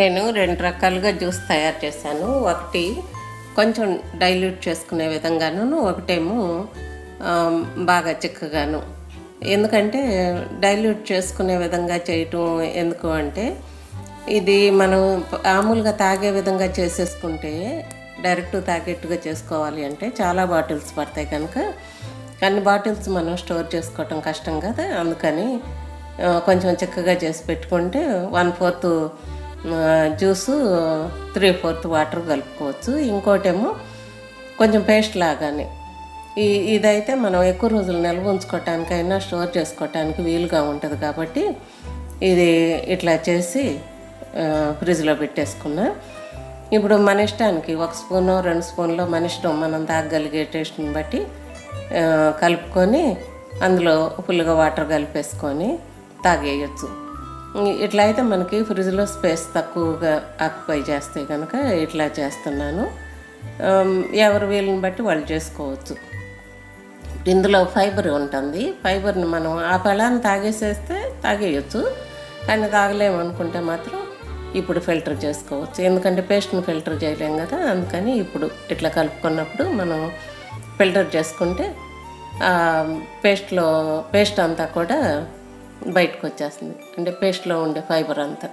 నేను రెండు రకాలుగా జ్యూస్ తయారు చేశాను. ఒకటి కొంచెం డైల్యూట్ చేసుకునే విధంగాను ఒకటేమో బాగా చిక్కగాను. ఎందుకంటే డైల్యూట్ చేసుకునే విధంగా చేయటం ఎందుకు అంటే ఇది మనం మామూలుగా తాగే విధంగా చేసేసుకుంటే డైరెక్ట్ తాగేట్టుగా చేసుకోవాలి అంటే చాలా బాటిల్స్ పడతాయి కనుక అన్ని బాటిల్స్ మనం స్టోర్ చేసుకోవటం కష్టం కదా. అందుకని కొంచెం చిక్కగా చేసి పెట్టుకుంటే one fourth juice three fourth water కలుపుకోవచ్చు. ఇంకోటేమో కొంచెం పేస్ట్ లాగానే. ఈ ఇదైతే మనం ఎక్కువ రోజులు నిల్వ ఉంచుకోవటానికైనా స్టోర్ చేసుకోవటానికి వీలుగా ఉంటుంది కాబట్టి ఇది ఇట్లా చేసి ఫ్రిడ్జ్లో పెట్టేసుకున్నా. ఇప్పుడు మన ఇష్టానికి ఒక స్పూను రెండు స్పూన్లో మన ఇష్టం మనం తాగగలిగే టేస్ట్ని బట్టి కలుపుకొని అందులో ఫుల్గా వాటర్ కలిపేసుకొని తాగేయచ్చు. ఇట్లా అయితే మనకి ఫ్రిడ్జ్లో స్పేస్ తక్కువగా ఆక్యుపై చేస్తే కనుక ఇట్లా చేస్తున్నాను. ఎవరి వీలుని బట్టి వాళ్ళు చేసుకోవచ్చు. ఇందులో ఫైబర్ ఉంటుంది. ఫైబర్ని మనం ఆ ఫలాన్ని తాగేసేస్తే తాగేయచ్చు. కానీ తాగలేము అనుకుంటే మాత్రం ఇప్పుడు ఫిల్టర్ చేసుకోవచ్చు. ఎందుకంటే పేస్ట్ని ఫిల్టర్ చేయలేం కదా అందుకని ఇప్పుడు ఇట్లా కలుపుకున్నప్పుడు మనం ఫిల్టర్ చేసుకుంటే ఆ పేస్ట్లో పేస్ట్ అంతా కూడా బయటకు వచ్చేస్తుంది అంటే పేస్ట్లో ఉండే ఫైబర్ అంతా.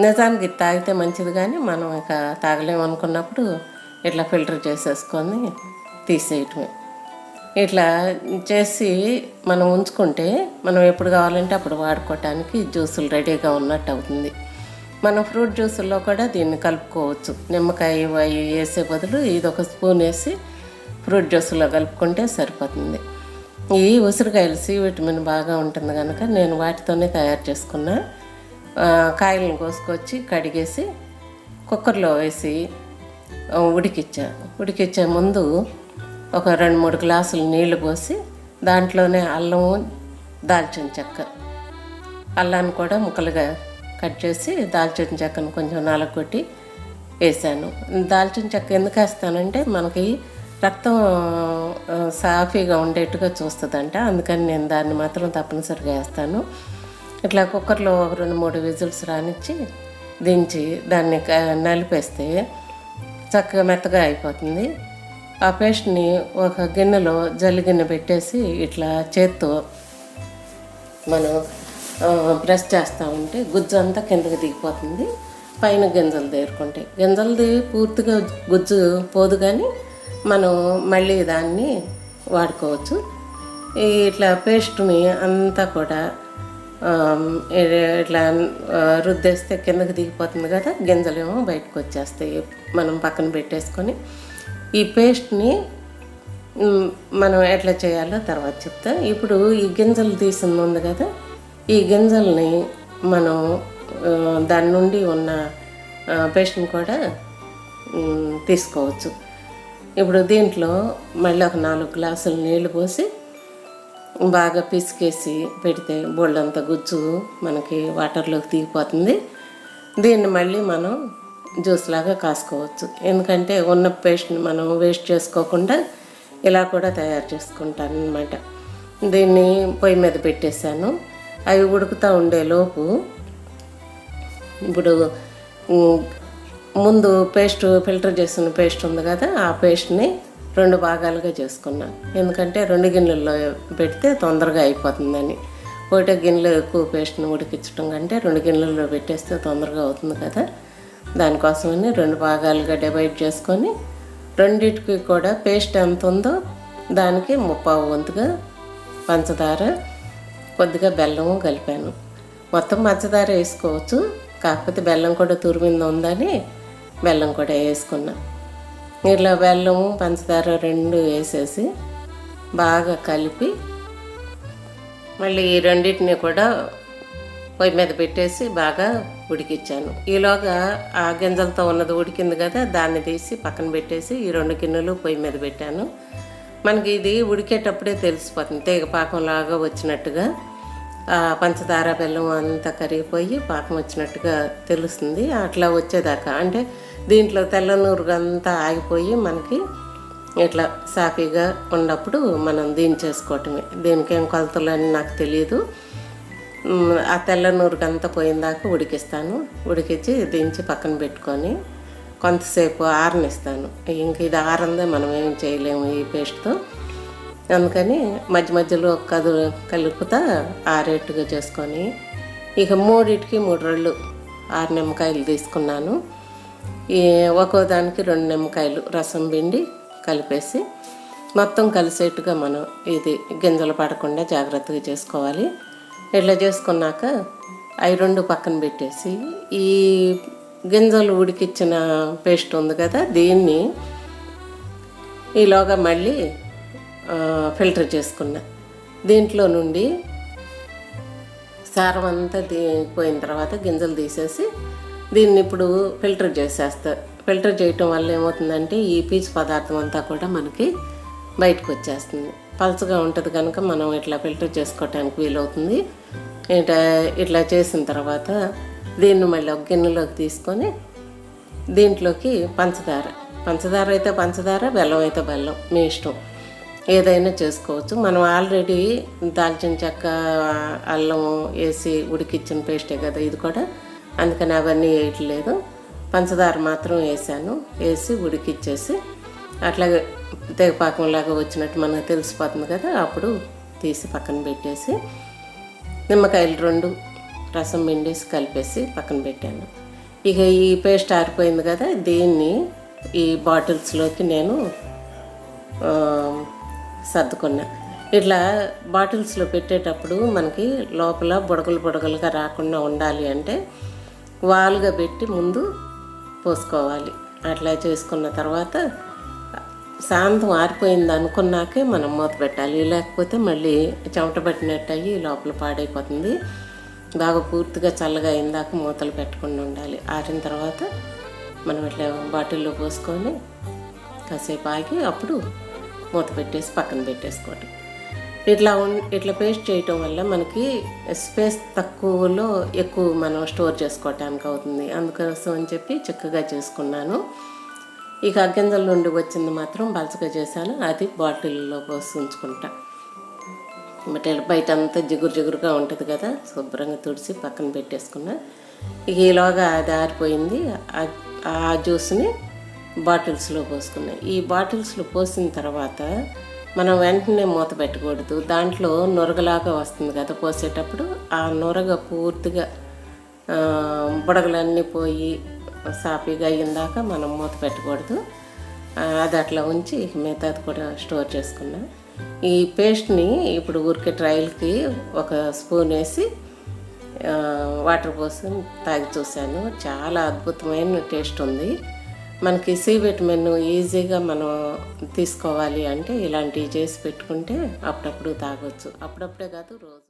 నిజానికి తాగితే మంచిది కానీ మనం ఇక తాగలేము అనుకున్నప్పుడు ఇట్లా ఫిల్టర్ చేసేసుకొని తీసేయటమే. ఇట్లా చేసి మనం ఉంచుకుంటే మనం ఎప్పుడు కావాలంటే అప్పుడు వాడుకోవటానికి జ్యూసులు రెడీగా ఉన్నట్టు అవుతుంది. మనం ఫ్రూట్ జ్యూసుల్లో కూడా దీన్ని కలుపుకోవచ్చు. నిమ్మకాయ అవి వేసే బదులు ఇది ఒక స్పూన్ వేసి ఫ్రూట్ జ్యూస్లో కలుపుకుంటే సరిపోతుంది. ఈ ఉసిరికాయలు సి విటమిన్ బాగా ఉంటుంది కనుక నేను వాటితోనే తయారు చేసుకున్నా. కాయలను కోసుకొచ్చి కడిగేసి కుక్కర్లో వేసి ఉడికిచ్చా. ఉడికిచ్చే ముందు ఒక రెండు మూడు గ్లాసులు నీళ్ళు పోసి దాంట్లోనే అల్లం దాల్చిన చెక్క. అల్లాన్ని కూడా ముక్కలుగా కట్ చేసి దాల్చిన చెక్కను కొంచెం నలగొట్టి వేసాను. దాల్చిన చెక్క ఎందుకు వేస్తానంటే మనకి రక్తం సాఫీగా ఉండేట్టుగా చూస్తుందంట. అందుకని నేను దాన్ని మాత్రం తప్పనిసరిగా వేస్తాను. ఇట్లా కుక్కర్లో ఒక రెండు మూడు విజిల్స్ రానిచ్చి దించి దాన్ని నలిపేస్తే చక్కగా మెత్తగా అయిపోతుంది. ఆ పేస్ట్ని ఒక గిన్నెలో జల్లి గిన్నె పెట్టేసి ఇట్లా చేత్తో మనం ఆ, ప్రెస్ చేస్తూ ఉంటే గుజ్జు అంతా కిందకి దిగిపోతుంది. పైన గింజలు దేరుకుంటాయి గింజలది పూర్తిగా గుజ్జు పోదు కానీ మనం మళ్ళీ దాన్ని వాడుకోవచ్చు. ఇట్లా పేస్ట్ని అంతా కూడా ఇట్లా రుద్దేస్తే కిందకి దిగిపోతుంది కదా గింజలేమో బయటకు వచ్చేస్తాయి. మనం పక్కన పెట్టేసుకొని ఈ పేస్ట్ని మనం ఎట్లా చేయాలో తర్వాత చెప్తా. ఇప్పుడు ఈ గింజలు తీసింది ఉంది కదా ఈ గింజల్ని మనం దాని నుండి ఉన్న పేస్ట్ని కూడా తీసుకోవచ్చు. ఇప్పుడు దీంట్లో మళ్ళీ ఒక నాలుగు గ్లాసులు నీళ్ళు పోసి బాగా పిసికేసి పెడితే బోళ్ళంతా గుజ్జు మనకి వాటర్లోకి దిగిపోతుంది. దీన్ని మళ్ళీ మనం జ్యూస్ లాగా కాసుకోవచ్చు. ఎందుకంటే ఉన్న పేస్ట్ని మనం వేస్ట్ చేసుకోకుండా ఇలా కూడా తయారు చేసుకుంటాను అనమాట దీన్ని పొయ్యి మీద పెట్టేశాను. అవి ఉడుకుతూ ఉండే లోపు ఇప్పుడు ముందు పేస్ట్ ఫిల్టర్ చేసిన పేస్ట్ ఉంది కదా ఆ పేస్ట్ని రెండు భాగాలుగా చేసుకున్నాను ఎందుకంటే రెండు గిన్నెల్లో పెడితే తొందరగా అయిపోతుందని. ఒకటే గిన్నెలో ఎక్కువ పేస్ట్ని ఉడికించడం కంటే రెండు గిన్నెల్లో పెట్టేస్తే తొందరగా అవుతుంది కదా. దానికోసమని రెండు భాగాలుగా డివైడ్ చేసుకొని రెండిటికి కూడా పేస్ట్ ఎంత ఉందో దానికి ముప్పావు వంతుగా పంచదార కొద్దిగా బెల్లము కలిపాను. మొత్తం పంచదార వేసుకోవచ్చు కాకపోతే బెల్లం కూడా తురిమింది ఉందని బెల్లం కూడా వేసుకున్నా. ఇట్లా బెల్లము పంచదార రెండు వేసేసి బాగా కలిపి మళ్ళీ ఈ రెండింటిని కూడా పొయ్యి మీద పెట్టేసి బాగా ఉడికిచ్చాను. ఈలోగా ఆ గింజలతో ఉన్నది ఉడికింది కదా దాన్ని తీసి పక్కన పెట్టేసి ఈ రెండు గిన్నెలు పొయ్యి మీద పెట్టాను. మనకి ఇది ఉడికేటప్పుడే తెలిసిపోతుంది తీగ పాకంలాగా వచ్చినట్టుగా. పంచదార బెల్లం అంతా కరిగిపోయి పాకం వచ్చినట్టుగా తెలుస్తుంది. అట్లా వచ్చేదాకా. అంటే దీంట్లో తెల్ల నూరుగా అంతా ఆగిపోయి మనకి ఇట్లా సాఫీగా ఉన్నప్పుడు మనం దీని చేసుకోవటమే దీనికి ఏం కొలతలు అని నాకు తెలియదు ఆ తెల్ల నూరుకంతా పోయిందాక ఉడికిస్తాను. ఉడికించి దించి పక్కన పెట్టుకొని కొంతసేపు ఆరనిస్తాను. ఇంక ఇది ఆరందే మనం ఏం చేయలేము ఈ పేస్ట్తో. అందుకని మధ్య మధ్యలో కదు కలుపుతా ఆరేట్టుగా చేసుకొని ఇక మూడింటికి మూడు రోజులు ఆరు నిమ్మకాయలు తీసుకున్నాను. ఈ ఒక్కో దానికి రెండు నిమ్మకాయలు రసం పిండి కలిపేసి మొత్తం కలిసేట్టుగా మనం ఇది గింజలు పడకుండా జాగ్రత్తగా చేసుకోవాలి. ఇట్లా చేసుకున్నాక అవి రెండు పక్కన పెట్టేసి ఈ గింజలు ఉడికిచ్చిన పేస్ట్ ఉంది కదా దీన్ని ఈలోగా మళ్ళీ ఫిల్టర్ చేసుకున్నా. దీంట్లో నుండి సారం అంతా పోయిన తర్వాత గింజలు తీసేసి దీన్ని ఇప్పుడు ఫిల్టర్ చేసేస్తా. ఫిల్టర్ చేయటం వల్ల ఏమవుతుందంటే ఈ పీచు పదార్థం అంతా కూడా మనకి బయటకు వచ్చేస్తుంది. పలుచగా ఉంటుంది కనుక మనం ఇట్లా ఫిల్టర్ చేసుకోవటానికి వీలవుతుంది. ఇట్లా ఇట్లా చేసిన తర్వాత దీన్ని మళ్ళీ ఒక గిన్నెలోకి తీసుకొని దీంట్లోకి పంచదార. పంచదార అయితే పంచదార బెల్లం అయితే బెల్లం మీ ఇష్టం. ఏదైనా చేసుకోవచ్చు. మనం ఆల్రెడీ దాల్చిన చెక్క అల్లం వేసి ఉడికిచ్చిన పేస్టే కదా ఇది కూడా. అందుకని అవన్నీ వేయట్లేదు పంచదార మాత్రం వేసాను. వేసి ఉడికిచ్చేసి అట్లాగే తెగపాకంలాగా వచ్చినట్టు మనకు తెలిసిపోతుంది కదా అప్పుడు తీసి పక్కన పెట్టేసి నిమ్మకాయలు రెండు రసం పిండేసి కలిపేసి పక్కన పెట్టాను. ఇక ఈ పేస్ట్ ఆరిపోయింది కదా దీన్ని ఈ బాటిల్స్లోకి నేను సర్దుకున్నా. ఇట్లా బాటిల్స్లో పెట్టేటప్పుడు మనకి లోపల బుడగలు బుడగలుగా రాకుండా ఉండాలి అంటే వాలుగా పెట్టి ముందు పోసుకోవాలి. అట్లా చేసుకున్న తర్వాత శాంతం ఆరిపోయింది అనుకున్నాకే మనం మూత పెట్టాలి. లేకపోతే మళ్ళీ చెమట పట్టినట్టు అయ్యి లోపల పాడైపోతుంది. బాగా పూర్తిగా చల్లగా అయిందాక మూతలు పెట్టకుండా ఉండాలి. ఆరిన తర్వాత మనం ఇట్లా బాటిల్లో పోసుకొని కాసేపు ఆగి అప్పుడు మూత పెట్టేసి పక్కన పెట్టేసుకోవటం. ఇట్లా ఉన్- ఇట్లా పేస్ట్ చేయటం వల్ల మనకి స్పేస్ తక్కువలో ఎక్కువ మనం స్టోర్ చేసుకోవటానికి అవుతుంది. అందుకోసం అని చెప్పి చక్కగా చేసుకున్నాను. ఇక అగ్గంజల నుండి వచ్చింది మాత్రం బలచగా చేశాను. అది బాటిల్లో పోసి ఉంచుకుంటా. బట్ బయట అంతా జిగురు జిగురుగా ఉంటుంది కదా శుభ్రంగా తుడిచి పక్కన పెట్టేసుకున్నా. ఇక ఈలోగా అది ఆరిపోయింది. ఆ జ్యూస్ని బాటిల్స్లో పోసుకున్నాయి. ఈ బాటిల్స్లో పోసిన తర్వాత మనం వెంటనే మూత పెట్టకూడదు. దాంట్లో నొరగలాగా వస్తుంది కదా పోసేటప్పుడు. ఆ నొరగ పూర్తిగా బుడగలన్నీ పోయి సాఫీగా అయ్యిందాక మనం మూత పెట్టకూడదు. అది అట్లా ఉంచి మిగతాది కూడా స్టోర్ చేసుకున్నా. ఈ పేస్ట్ని ఇప్పుడు ఊరికే ట్రయల్కి ఒక స్పూన్ వేసి వాటర్ పోసి తాగి చూశాను. చాలా అద్భుతమైన టేస్ట్ ఉంది. మనకి సి విటమిన్ ఈజీగా మనం తీసుకోవాలి అంటే ఇలాంటివి చేసి పెట్టుకుంటే అప్పుడప్పుడు తాగొచ్చు. అప్పుడప్పుడే కాదు రోజు